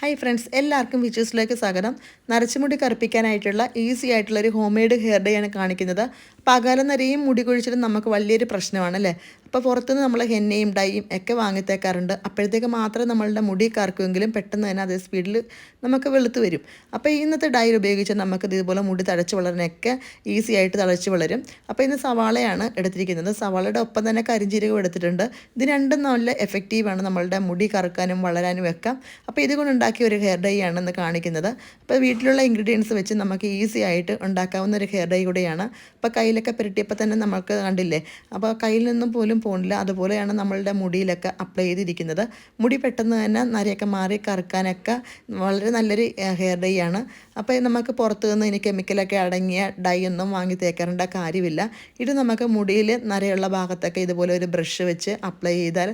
Hi friends എല്ലാവർക്കും വിച്ചൂസിലേക്ക് സ്വാഗതം. നരച്ചുമുടി കറുപ്പിക്കാനായിട്ടുള്ള easy ആയിട്ടുള്ള ഒരു ഹോം മെയ്ഡ് ഹെയർ ഡേ ആണ് കാണിക്കുന്നത്. പകല നിരയും മുടി കൊഴിച്ചിട്ട് നമുക്ക് വലിയൊരു പ്രശ്നമാണ് അല്ലേ? അപ്പോൾ പുറത്തുനിന്ന് നമ്മൾ ഹെന്നയും ഡൈയും ഒക്കെ വാങ്ങിത്തേക്കാറുണ്ട്. അപ്പോഴത്തേക്ക് മാത്രമേ നമ്മളുടെ മുടി കറക്കുമെങ്കിലും പെട്ടെന്ന് തന്നെ അതേ സ്പീഡിൽ നമുക്ക് വെളുത്ത് വരും. അപ്പോൾ ഇന്നത്തെ ഡൈ ഉപയോഗിച്ച് നമുക്ക് ഇതുപോലെ മുടി തഴച്ച് വളരാനൊക്കെ ഈസി ആയിട്ട് തഴച്ച് വളരും. അപ്പോൾ ഇന്ന് സവാളയാണ് എടുത്തിരിക്കുന്നത്. സവാളയുടെ ഒപ്പം തന്നെ കരിഞ്ചീരകം എടുത്തിട്ടുണ്ട്. ഇത് രണ്ടും നല്ല എഫക്റ്റീവാണ് നമ്മളുടെ മുടി കറക്കാനും വളരാനും ഒക്കെ. അപ്പോൾ ഇതുകൊണ്ട് ഉണ്ടാക്കിയ ഒരു ഹെയർ ഡൈ ആണെന്ന് കാണിക്കുന്നത്. അപ്പോൾ വീട്ടിലുള്ള ഇൻഗ്രീഡിയൻസ് വെച്ച് നമുക്ക് ഈസി ആയിട്ട് ഉണ്ടാക്കാവുന്ന ഒരു ഹെയർ ഡൈ കൂടെയാണ്. അപ്പോൾ കയ്യിലൊക്കെ പുരട്ടിയപ്പോൾ തന്നെ നമുക്ക് കണ്ടില്ലേ? അപ്പോൾ കയ്യിൽ നിന്നും പോലും പോണില്ല. അതുപോലെയാണ് നമ്മളുടെ മുടിയിലൊക്കെ അപ്ലൈ ചെയ്തിരിക്കുന്നത്. മുടി പെട്ടെന്ന് തന്നെ നരയൊക്കെ മാറി കറുക്കാനൊക്കെ വളരെ നല്ലൊരു ഹെയർ ഡൈ ആണ്. അപ്പോൾ നമുക്ക് പുറത്തു നിന്ന് ഇനി കെമിക്കലൊക്കെ അടങ്ങിയ ഡൈ ഒന്നും വാങ്ങി തേക്കേണ്ട കാര്യമില്ല. ഇത് നമുക്ക് മുടിയിൽ നരയുള്ള ഭാഗത്തൊക്കെ ഇതുപോലെ ഒരു ബ്രഷ് വെച്ച് അപ്ലൈ ചെയ്താൽ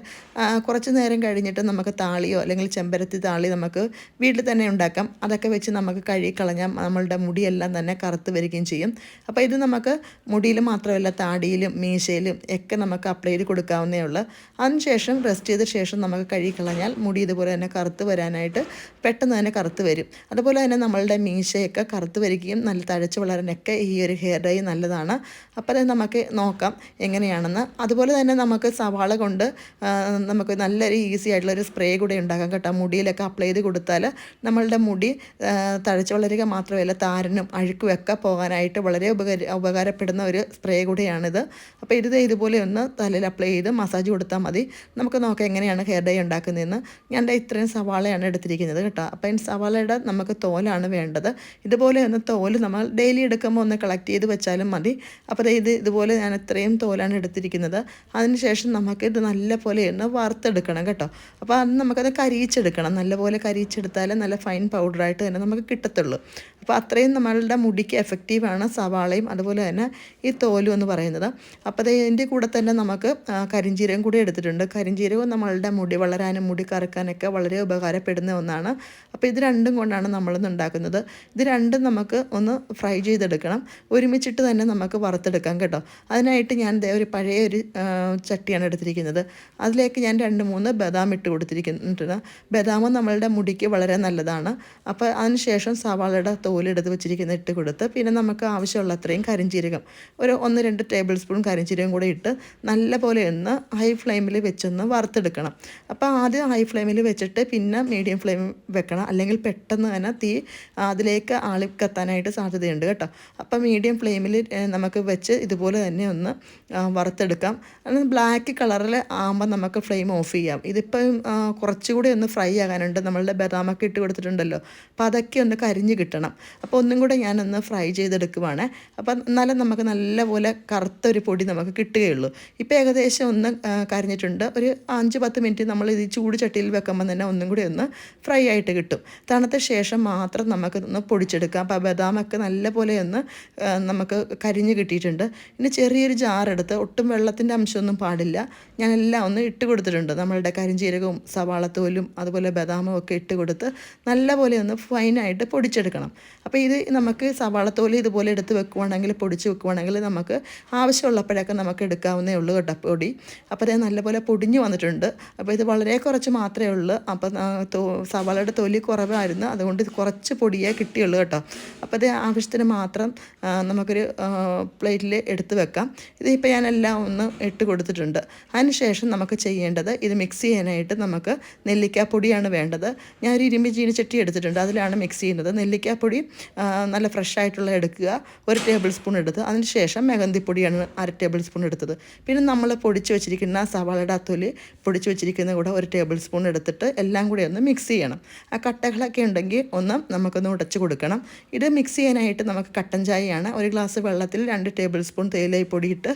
കുറച്ച് നേരം കഴിഞ്ഞിട്ട് നമുക്ക് താളിയോ അല്ലെങ്കിൽ ചെമ്പരത്തി താളി നമുക്ക് വീട്ടിൽ തന്നെ ഉണ്ടാക്കാം. അതൊക്കെ വെച്ച് നമുക്ക് കഴുകി കളഞ്ഞാൽ നമ്മളുടെ മുടിയെല്ലാം തന്നെ കറുത്ത് വരികയും ചെയ്യും. അപ്പോൾ ഇത് നമുക്ക് മുടിയിൽ മാത്രമല്ല താടിയിലും മീശയിലും ഒക്കെ നമുക്ക് അപ്ലൈ ചെയ്ത് കൊടുക്കാവുന്നേ ഉള്ളൂ. അതിനുശേഷം റെസ്റ്റ് ചെയ്ത ശേഷം നമുക്ക് കഴുകി കളഞ്ഞാൽ മുടി ഇതുപോലെ തന്നെ കറുത്ത് വരാനായിട്ട് പെട്ടെന്ന് തന്നെ കറുത്ത് വരും. അതുപോലെ തന്നെ നമ്മളുടെ മീശയൊക്കെ കറുത്ത് വരികയും നല്ല തഴച്ച് വളരാനൊക്കെ ഈ ഒരു ഹെയർ ഡൈ നല്ലതാണ്. അപ്പോൾ അത് നമുക്ക് നോക്കാം എങ്ങനെയാണെന്ന്. അതുപോലെ തന്നെ നമുക്ക് സവാള കൊണ്ട് നമുക്ക് നല്ലൊരു ഈസി ആയിട്ടുള്ളൊരു സ്പ്രേ കൂടെ ഉണ്ടാക്കാം കേട്ടോ. മുടിയിലൊക്കെ അപ്ലൈ ചെയ്ത് കൊടുത്താൽ നമ്മളുടെ മുടി തഴച്ച് വളരുക മാത്രമല്ല താരനും അഴുക്കുമൊക്കെ പോകാനായിട്ട് വളരെ ഉപകാര ഉപകാരപ്പെടുന്ന ഒരു സ്പ്രേ കൂടിയാണിത്. അപ്പോൾ ഇത് ഇതുപോലെ ഒന്ന് തലയിൽ അപ്ലൈ ചെയ്ത് മസാജ് കൊടുത്താൽ മതി. നമുക്ക് നോക്കാം എങ്ങനെയാണ് ഹെയർ ഡൈ ഉണ്ടാക്കുന്നതെന്ന്. ഞാൻ ഇത്രയും സവാളയാണ് എടുത്തിരിക്കുന്നത് കേട്ടോ. അപ്പോൾ സവാളയുടെ നമുക്ക് തോലാണ് വേണ്ടത്. ഇതുപോലെ ഒന്ന് തോൽ നമ്മൾ ഡെയിലി എടുക്കുമ്പോൾ ഒന്ന് കളക്ട് ചെയ്ത് വെച്ചാലും മതി. അപ്പോൾ ഇത് ഇതുപോലെ ഞാൻ ഇത്രയും തോലാണ് എടുത്തിരിക്കുന്നത്. അതിനുശേഷം നമുക്ക് ഇത് നല്ലപോലെ ഒന്ന് വറുത്തെടുക്കണം കേട്ടോ. അപ്പോൾ അത് നമുക്കത് കരിയിച്ചെടുക്കണം. നല്ലപോലെ കരിയിച്ചെടുത്താലേ നല്ല ഫൈൻ പൗഡറായിട്ട് തന്നെ നമുക്ക് കിട്ടത്തുള്ളൂ. അപ്പോൾ അത്രയും നമ്മളുടെ മുടിക്ക് എഫക്റ്റീവാണ് സവാളയും അതുപോലെ തന്നെ ഈ തോലും എന്ന് പറയുന്നത്. അപ്പോൾ അതിന്റെ കൂടെ തന്നെ നമുക്ക് കരിഞ്ചീരകം കൂടി എടുത്തിട്ടുണ്ട്. കരിഞ്ചീരകം നമ്മളുടെ മുടി വളരാനും മുടി കറക്കാനൊക്കെ വളരെ ഉപകാരപ്പെടുന്ന ഒന്നാണ്. അപ്പോൾ ഇത് രണ്ടും കൊണ്ടാണ് നമ്മളിന്ന് ഉണ്ടാക്കുന്നത്. ഇത് രണ്ടും നമുക്ക് ഒന്ന് ഫ്രൈ ചെയ്തെടുക്കണം. ഒരുമിച്ചിട്ട് തന്നെ നമുക്ക് വറുത്തെടുക്കാം കേട്ടോ. അതിനായിട്ട് ഞാൻ ഒരു പഴയ ഒരു ചട്ടിയാണ് എടുത്തിരിക്കുന്നത്. അതിലേക്ക് ഞാൻ രണ്ട് മൂന്ന് ബദാം ഇട്ട് കൊടുത്തിരിക്കുന്നുണ്ട്. ബദാം നമ്മളുടെ മുടിക്ക് വളരെ നല്ലതാണ്. അപ്പോൾ അതിനുശേഷം സവാളയുടെ തോലെടുത്ത് വെച്ചിരിക്കുന്ന ഇട്ട് കൊടുത്ത് പിന്നെ നമുക്ക് ആവശ്യമുള്ള അത്രയും കരിഞ്ചീരകം. ഒരു ഒന്ന് രണ്ട് ടേബിൾ സ്പൂൺ കരിഞ്ചീരകം കൂടെ ഇട്ട് നല്ല പോലെ ഒന്ന് ഹൈ ഫ്ലെയിമിൽ വെച്ചൊന്ന് വറുത്തെടുക്കണം. അപ്പോൾ ആദ്യം ഹൈ ഫ്ലെയിമിൽ വെച്ചിട്ട് പിന്നെ മീഡിയം ഫ്ലെയിം വെക്കണം. അല്ലെങ്കിൽ പെട്ടെന്ന് തന്നെ തീ അതിലേക്ക് ആളി കത്താനായിട്ട് സാധ്യതയുണ്ട് കേട്ടോ. അപ്പോൾ മീഡിയം ഫ്ലെയിമിൽ നമുക്ക് വെച്ച് ഇതുപോലെ തന്നെ ഒന്ന് വറുത്തെടുക്കാം. ബ്ലാക്ക് കളറിൽ ആകുമ്പോൾ നമുക്ക് ഫ്ലെയിം ഓഫ് ചെയ്യാം. ഇതിപ്പം കുറച്ചുകൂടി ഒന്ന് ഫ്രൈ ആകാനുണ്ട്. നമ്മളുടെ ബദാമൊക്കെ ഇട്ട് കൊടുത്തിട്ടുണ്ടല്ലോ. അപ്പോൾ അതൊക്കെ ഒന്ന് കരിഞ്ഞ് കിട്ടണം. അപ്പോൾ ഒന്നും കൂടെ ഞാനൊന്ന് ഫ്രൈ ചെയ്തെടുക്കുവാണ്. അപ്പോൾ എന്നാലും നമുക്ക് നല്ലപോലെ കറുത്തൊരു പൊടി നമുക്ക് കിട്ടുകയുള്ളൂ. ഇപ്പോൾ ഏകദേശം ഒന്ന് കരിഞ്ഞിട്ടുണ്ട്. ഒരു അഞ്ച് പത്ത് മിനിറ്റ് നമ്മൾ ഇത് ചൂട് ചട്ടിയിൽ വെക്കുമ്പോൾ തന്നെ ഒന്നും കൂടി ഒന്ന് ഫ്രൈ ആയിട്ട് കിട്ടും. തണുത്ത ശേഷം മാത്രം നമുക്ക് ഒന്ന് പൊടിച്ചെടുക്കാം. അപ്പോൾ ബദാമൊക്കെ നല്ലപോലെ ഒന്ന് നമുക്ക് കരിഞ്ഞ് കിട്ടിയിട്ടുണ്ട്. ഇനി ചെറിയൊരു ജാറെടുത്ത് ഒട്ടും വെള്ളത്തിന്റെ അംശമൊന്നും പാടില്ല. ഞാനെല്ലാം ഒന്ന് ഇട്ട് കൊടുത്തിട്ടുണ്ട്. നമ്മളുടെ കരിഞ്ചീരകവും സവാളത്തോലും അതുപോലെ ബദാമും ഒക്കെ ഇട്ട് കൊടുത്ത് നല്ലപോലെ ഒന്ന് ഫൈനായിട്ട് പൊടിച്ചെടുക്കണം. അപ്പോൾ ഇത് നമുക്ക് സവാളത്തോൽ ഇതുപോലെ എടുത്ത് വെക്കുവാണെങ്കിൽ പൊടിച്ച് വെക്കുവാണെങ്കിൽ നമുക്ക് ആവശ്യമുള്ളപ്പോഴൊക്കെ നമുക്ക് എടുക്കാവുന്നേ ഉള്ളൂ കേട്ടോ പൊടി. അപ്പോൾ അത് നല്ലപോലെ പൊടിഞ്ഞു വന്നിട്ടുണ്ട്. അപ്പോൾ ഇത് വളരെ കുറച്ച് മാത്രമേ ഉള്ളൂ. അപ്പോൾ സവാളയുടെ തൊലി കുറവായിരുന്നു. അതുകൊണ്ട് ഇത് കുറച്ച് പൊടിയേ കിട്ടിയുള്ളൂ കേട്ടോ. അപ്പോൾ അത് ആവശ്യത്തിന് മാത്രം നമുക്കൊരു പ്ലേറ്റിൽ എടുത്ത് വെക്കാം. ഇതിപ്പോൾ ഞാനെല്ലാം ഒന്ന് ഇട്ട് കൊടുത്തിട്ടുണ്ട്. അതിനുശേഷം നമുക്ക് ചെയ്യേണ്ടത് ഇത് മിക്സ് ചെയ്യാനായിട്ട് നമുക്ക് നെല്ലിക്കാപ്പൊടിയാണ് വേണ്ടത്. ഞാനൊരു ഇരുമ്പി ചീനിച്ചട്ടി എടുത്തിട്ടുണ്ട്. അതിലാണ് മിക്സ് ചെയ്യുന്നത്. നെല്ലിക്കാപ്പൊടി നല്ല ഫ്രഷായിട്ടുള്ള എടുക്കുക. ഒരു ടേബിൾ സ്പൂൺ എടുത്ത് അതിന് ശേഷം മെഹന്തിപ്പൊടിയാണ് അര ടേബിൾ സ്പൂൺ എടുത്തത്. പിന്നെ നമ്മൾ പൊടിച്ച് വെച്ചിരിക്കുന്ന സവാളയുടെ അത്തൊലി പൊടിച്ച് വെച്ചിരിക്കുന്ന കൂടെ ഒരു ടേബിൾ സ്പൂൺ എടുത്തിട്ട് എല്ലാം കൂടി ഒന്ന് മിക്സ് ചെയ്യണം. ആ കട്ടകളൊക്കെ ഉണ്ടെങ്കിൽ ഒന്ന് നമുക്കൊന്ന് ഉടച്ച് കൊടുക്കണം. ഇത് മിക്സ് ചെയ്യാനായിട്ട് നമുക്ക് കട്ടൻ ചായയാണ് ഒരു ഗ്ലാസ് വെള്ളത്തിൽ രണ്ട് ടേബിൾ സ്പൂൺ തേയിലായി പൊടിയിട്ട്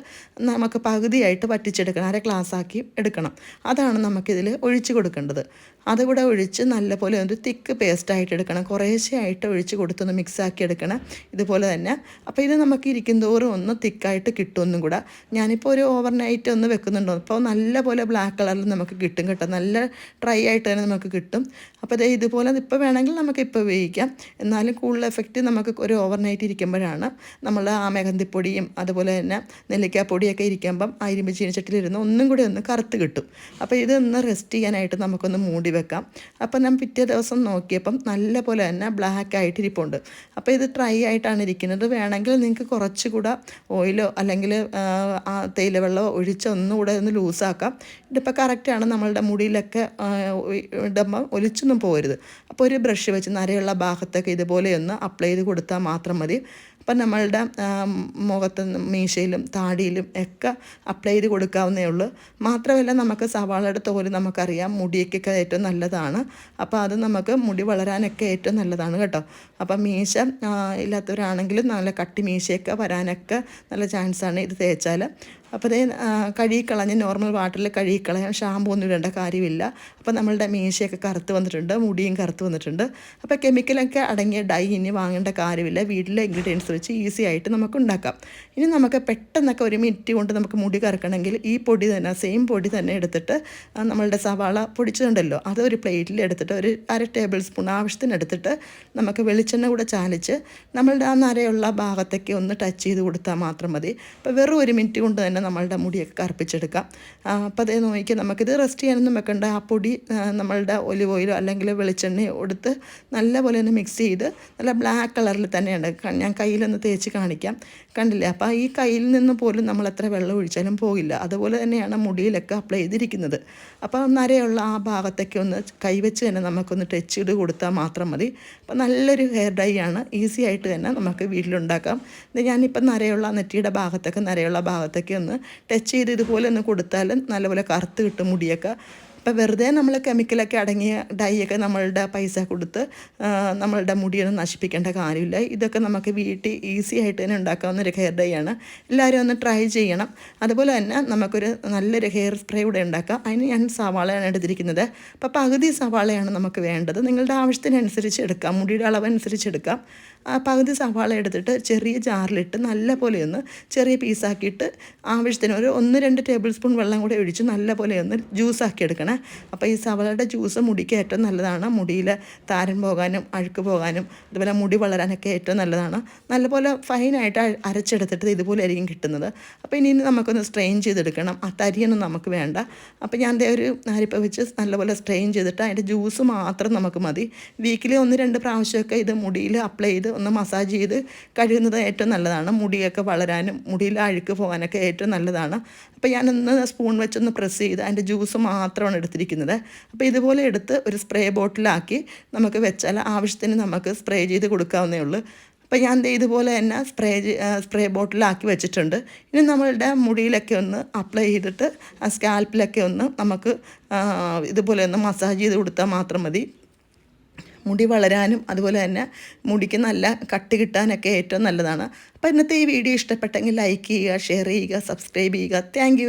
നമുക്ക് പകുതിയായിട്ട് വറ്റിച്ചെടുക്കണം. അര ഗ്ലാസ് ആക്കി എടുക്കണം. അതാണ് നമുക്കിതിൽ ഒഴിച്ച് കൊടുക്കേണ്ടത്. അതുകൂടെ ഒഴിച്ച് നല്ലപോലെ ഒരു തിക്ക് പേസ്റ്റായിട്ട് എടുക്കണം. കുറേശ്ശെ ആയിട്ട് ഒഴിച്ച് കൊടുത്തൊന്ന് മിക്സാക്കി എടുക്കണം. ഇതുപോലെ തന്നെ. അപ്പോൾ ഇത് നമുക്ക് ഇരിക്കും തോറും ഒന്ന് തിക്കായിട്ട് കിട്ടും ഒന്നും കൂടെ. ഞാനിപ്പോൾ ഒരു ഓവർ നൈറ്റ് ഒന്ന് വെക്കുന്നുണ്ടോ? അപ്പോൾ നല്ല പോലെ ബ്ലാക്ക് കളറിൽ നമുക്ക് കിട്ടും കേട്ടോ. നല്ല ഡ്രൈ ആയിട്ട് തന്നെ നമുക്ക് കിട്ടും. അപ്പോൾ ഇത് ഇതുപോലെ ഇപ്പോൾ വേണമെങ്കിൽ നമുക്ക് ഇപ്പോൾ ഉപയോഗിക്കാം. എന്നാലും കൂടുതൽ എഫക്റ്റ് നമുക്ക് ഒരു ഓവർ നൈറ്റ് ഇരിക്കുമ്പോഴാണ് നമ്മൾ ആ മെഹന്തിപ്പൊടിയും അതുപോലെ തന്നെ നെല്ലിക്കാപ്പൊടിയൊക്കെ ഇരിക്കുമ്പം ആ ഇരുമ്പ് ചീനച്ചട്ടിലിരുന്ന് ഒന്നും കൂടി ഒന്ന് കറുത്ത് കിട്ടും. അപ്പോൾ ഇതൊന്ന് റെസ്റ്റ് ചെയ്യാനായിട്ട് നമുക്കൊന്ന് മൂടി വെക്കാം. അപ്പോൾ ഞാൻ പിറ്റേ ദിവസം നോക്കിയപ്പം നല്ല പോലെ തന്നെ ബ്ലാക്ക് ആയിട്ട് ഇരിപ്പുണ്ട് അപ്പോൾ ഇത് ഡ്രൈ ആയിട്ടാണ് ഇരിക്കുന്നത്. വേണമെങ്കിൽ നിങ്ങൾക്ക് കുറച്ചുകൂടെ ഓയിലോ അല്ലെങ്കിൽ ആ, ആ തേയില വെള്ളമോ ഒഴിച്ച് ഒന്നുകൂടെ ഒന്ന് ലൂസാക്കാം ഇതിപ്പോൾ കറക്റ്റാണ് നമ്മളുടെ മുടിയിലൊക്കെ ഇടുമ്പം ഒലിച്ചൊന്നും പോകരുത്. അപ്പോൾ ഒരു ബ്രഷ് വെച്ച് നരയുള്ള ഭാഗത്തൊക്കെ ഇതുപോലെ ഒന്ന് അപ്ലൈ ചെയ്ത് കൊടുത്താൽ മാത്രം മതി. അപ്പം നമ്മളുടെ മുഖത്ത് മീശയിലും താടിയിലും ഒക്കെ അപ്ലൈ ചെയ്ത് കൊടുക്കാവുന്നേ ഉള്ളൂ. മാത്രമല്ല നമുക്ക് സവാളയുടെ തോൽ നമുക്കറിയാം മുടിയൊക്കെ ഏറ്റവും നല്ലതാണ്. അപ്പോൾ അത് നമുക്ക് മുടി വളരാനൊക്കെ ഏറ്റവും നല്ലതാണ് കേട്ടോ. അപ്പം മീശ ഇല്ലാത്തവരാണെങ്കിലും നല്ല കട്ടി മീശയൊക്കെ വരാനൊക്കെ നല്ല ചാൻസാണ് ഇത് തേച്ചാൽ അപ്പോൾ അതേ കഴുകിക്കളഞ്ഞ് നോർമൽ വാട്ടറിൽ കഴുകിക്കളയാൻ ഷാമ്പൂ ഒന്നും ഇടേണ്ട കാര്യമില്ല. അപ്പോൾ നമ്മളുടെ മീശയൊക്കെ കറുത്ത് വന്നിട്ടുണ്ട് മുടിയും കറുത്ത് വന്നിട്ടുണ്ട്. അപ്പോൾ കെമിക്കലൊക്കെ അടങ്ങിയ ഡൈ ഇനി വാങ്ങേണ്ട കാര്യമില്ല. വീട്ടിലെ ഇൻഗ്രീഡിയൻസ് വെച്ച് ഈസി ആയിട്ട് നമുക്ക് ഉണ്ടാക്കാം. ഇനി നമുക്ക് പെട്ടെന്നൊക്കെ ഒരു മിനിറ്റ് കൊണ്ട് നമുക്ക് മുടി കറക്കണമെങ്കിൽ ഈ പൊടി തന്നെ സെയിം പൊടി തന്നെ എടുത്തിട്ട് നമ്മളുടെ സവാള പൊടിച്ചതുണ്ടല്ലോ അത് ഒരു പ്ലേറ്റിൽ എടുത്തിട്ട് ഒരു അര ടേബിൾ സ്പൂൺ ആവശ്യത്തിന് എടുത്തിട്ട് നമുക്ക് വെളിച്ചെണ്ണ കൂടെ ചാലിച്ച് നമ്മളുടെ ആ നരയുള്ള ഭാഗത്തേക്ക് ഒന്ന് ടച്ച് ചെയ്ത് കൊടുത്താൽ മാത്രം മതി. അപ്പോൾ വെറും ഒരു മിനിറ്റ് കൊണ്ട് തന്നെ നമ്മളുടെ മുടിയൊക്കെ കറുപ്പിച്ചെടുക്കാം അപ്പോൾ അതേ നോക്കി നമുക്കിത് റെസ്റ്റ് ചെയ്യാനൊന്നും വെക്കേണ്ട. ആ പൊടി നമ്മളുടെ ഒലിവ് ഓയിലോ അല്ലെങ്കിൽ വെളിച്ചെണ്ണയോ എടുത്ത് നല്ലപോലെ ഒന്ന് മിക്സ് ചെയ്ത് നല്ല ബ്ലാക്ക് കളറിൽ തന്നെയുണ്ട് ഞാൻ കയ്യിലൊന്ന് തേച്ച് കാണിക്കാം. കണ്ടില്ലേ? അപ്പോൾ ഈ കയ്യിൽ നിന്ന് പോലും നമ്മൾ എത്ര വെള്ളം ഒഴിച്ചാലും പോകില്ല. അതുപോലെ തന്നെയാണ് മുടിയിലൊക്കെ അപ്ലൈ ചെയ്തിരിക്കുന്നത്. അപ്പോൾ നരയുള്ള ആ ഭാഗത്തൊക്കെ ഒന്ന് കൈവച്ച് തന്നെ നമുക്കൊന്ന് ടച്ച് ഇട് കൊടുത്താൽ മാത്രം മതി. അപ്പോൾ നല്ലൊരു ഹെയർ ഡൈ ആണ്. ഈസി ആയിട്ട് തന്നെ നമുക്ക് വീട്ടിലുണ്ടാക്കാം. ഇത് ഞാനിപ്പോൾ നരയുള്ള നെറ്റിയുടെ ഭാഗത്തൊക്കെ നരയുള്ള ഭാഗത്തൊക്കെ ഒന്ന് ടച്ച് ചെയ്ത് ഇതുപോലെ ഒന്ന് കൊടുത്താൽ നല്ലപോലെ കറുത്ത് കിട്ടും മുടിയൊക്കെ. അപ്പോൾ വെറുതെ നമ്മൾ കെമിക്കലൊക്കെ അടങ്ങിയ ഡൈയൊക്കെ നമ്മളുടെ പൈസ കൊടുത്ത് നമ്മളുടെ മുടിയൊന്നും നശിപ്പിക്കേണ്ട കാര്യമില്ല. ഇതൊക്കെ നമുക്ക് വീട്ടിൽ ഈസി ആയിട്ട് തന്നെ ഉണ്ടാക്കാവുന്ന ഒരു ഹെയർ ഡൈ ആണ്. എല്ലാവരും ഒന്ന് ട്രൈ ചെയ്യണം. അതുപോലെ തന്നെ നമുക്കൊരു നല്ലൊരു ഹെയർ സ്പ്രേ കൂടെ ഉണ്ടാക്കാം. അതിന് ഞാൻ സവാളയാണ് എടുത്തിരിക്കുന്നത്. അപ്പോൾ പകുതി സവാളയാണ് നമുക്ക് വേണ്ടത്. നിങ്ങളുടെ ആവശ്യത്തിനനുസരിച്ച് എടുക്കാം. മുടിയുടെ അളവനുസരിച്ച് എടുക്കാം. പകുതി സവാള എടുത്തിട്ട് ചെറിയ ജാറിലിട്ട് നല്ല പോലെ ഒന്ന് ചെറിയ പീസാക്കിയിട്ട് ആവശ്യത്തിന് ഒരു ഒന്ന് രണ്ട് ടേബിൾ സ്പൂൺ വെള്ളം കൂടെ ഒഴിച്ച് നല്ല പോലെ ഒന്ന് ജ്യൂസാക്കി എടുക്കണം. അപ്പോൾ ഈ സവാളയുടെ ജ്യൂസ് മുടിക്ക് ഏറ്റവും നല്ലതാണ്. മുടിയിൽ താരൻ പോകാനും അഴുക്ക് പോകാനും അതുപോലെ മുടി വളരാനൊക്കെ ഏറ്റവും നല്ലതാണ്. നല്ലപോലെ ഫൈനായിട്ട് അരച്ചെടുത്തിട്ട് ഇതുപോലെ ആയിരിക്കും കിട്ടുന്നത്. അപ്പോൾ ഇനി നമുക്കൊന്ന് സ്ട്രെയിൻ ചെയ്തെടുക്കണം. ആ തരിയൊന്നും നമുക്ക് വേണ്ട. അപ്പോൾ ഞാൻ ദേ ഒരു അരിപ്പ വെച്ച് നല്ലപോലെ സ്ട്രെയിൻ ചെയ്തിട്ട് അതിന്റെ ജ്യൂസ് മാത്രം നമുക്ക് മതി. വീക്കിലി ഒന്ന് രണ്ട് പ്രാവശ്യമൊക്കെ ഇത് മുടിയിൽ അപ്ലൈ ചെയ്ത് ഒന്ന് മസാജ് ചെയ്ത് കഴുകുന്നത് ഏറ്റവും നല്ലതാണ്. മുടിയൊക്കെ വളരാനും മുടിയിൽ അഴുക്ക് പോകാനൊക്കെ ഏറ്റവും നല്ലതാണ്. അപ്പോൾ ഞാനൊന്ന് സ്പൂൺ വെച്ചൊന്ന് പ്രസ് ചെയ്ത് അതിന്റെ ജ്യൂസ് മാത്രമാണ് എടുത്തിരിക്കുന്നത്. അപ്പോൾ ഇതുപോലെ എടുത്ത് ഒരു സ്പ്രേ ബോട്ടിലാക്കി നമുക്ക് വെച്ചാൽ ആവശ്യത്തിന് നമുക്ക് സ്പ്രേ ചെയ്ത് കൊടുക്കാവുന്നേ ഉള്ളൂ. അപ്പോൾ ഞാൻ ഇതുപോലെ തന്നെ സ്പ്രേ സ്പ്രേ ബോട്ടിലാക്കി വെച്ചിട്ടുണ്ട്. ഇനി നമ്മളുടെ മുടിയിലൊക്കെ ഒന്ന് അപ്ലൈ ചെയ്തിട്ട് സ്കാൽപ്പിലൊക്കെ ഒന്ന് നമുക്ക് ഇതുപോലെ ഒന്ന് മസാജ് ചെയ്ത് കൊടുത്താൽ മാത്രം മതി. മുടി വളരാനും അതുപോലെ തന്നെ മുടിക്ക് നല്ല കട്ടി കിട്ടാനൊക്കെ ഏറ്റവും നല്ലതാണ്. അപ്പോൾ ഇന്നത്തെ ഈ വീഡിയോ ഇഷ്ടപ്പെട്ടെങ്കിൽ ലൈക്ക് ചെയ്യുക ഷെയർ ചെയ്യുക സബ്സ്ക്രൈബ് ചെയ്യുക. താങ്ക്